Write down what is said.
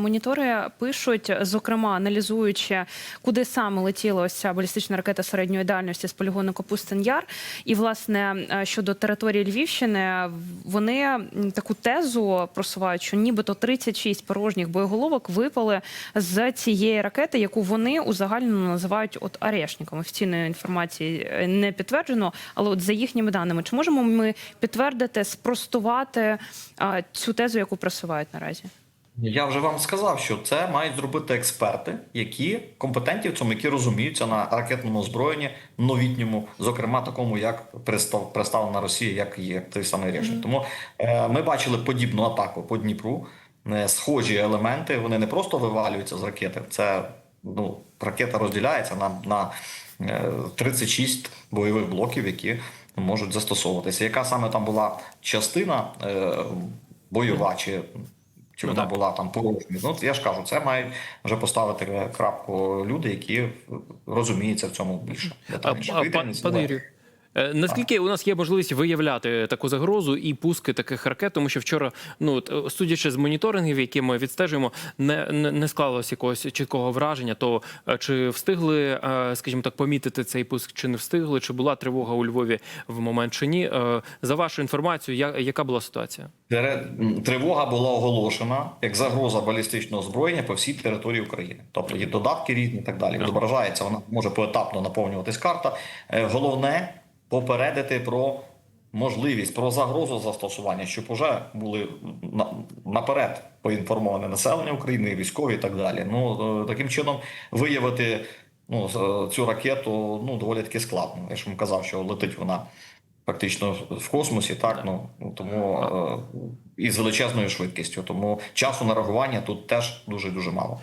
Монітори пишуть, зокрема, аналізуючи, куди саме летіла ось ця балістична ракета середньої дальності з полігону Капустин Яр. І власне е, щодо території Львівщини, вони таку тезу просувають, що нібито 36 порожніх боєголовок випали з цієї ракети, яку вони узагальнено називають от арешником. Офіційної інформації е, не підтверджено, але от за їхніми даними, чи можемо ми підтвердити, спростувати цю тезу, яку просувають наразі? Я вже вам сказав, що це мають зробити експерти, які компетентні в цьому, які розуміються на ракетному озброєнні новітньому, зокрема такому, як пристав- представлена Росія, як є той самий рішень. Тому е, ми бачили подібну атаку по Дніпру. Е, схожі елементи. Вони не просто вивалюються з ракети. Це ну ракета розділяється на, на е, 36 бойових блоків, які можуть застосовуватися. Яка саме там була частина е, бойова чи чи Ну, вона була там порожня. Ну я ж кажу, це мають вже поставити крапку люди, які розуміються в цьому більше. А, а, пан- пане. Юрію, наскільки у нас є можливість виявляти таку загрозу і пуски таких ракет, тому що вчора, ну е, судячи з моніторингів, які ми відстежуємо, не, не, склалось якогось чіткого враження. То е, чи встигли, е, скажімо так, помітити цей пуск, чи не встигли, чи була тривога у Львові в момент чи ні? Е, За вашу інформацію, я, яка була ситуація? Тривога була оголошена як загроза балістичного озброєння по всій території України. Тобто є додатки різні і так далі. Відображається, вона може поетапно наповнюватись карта. Е, Головне попередити про можливість, про загрозу застосування, щоб уже були на- наперед поінформоване населення України, військові і так далі. Ну е, таким чином виявити ну, цю ракету ну доволі таки складно. Я ж вам казав, що летить вона фактично в космосі, так ну ну, тому е, і з величезною швидкістю. Тому часу на реагування тут теж дуже дуже мало.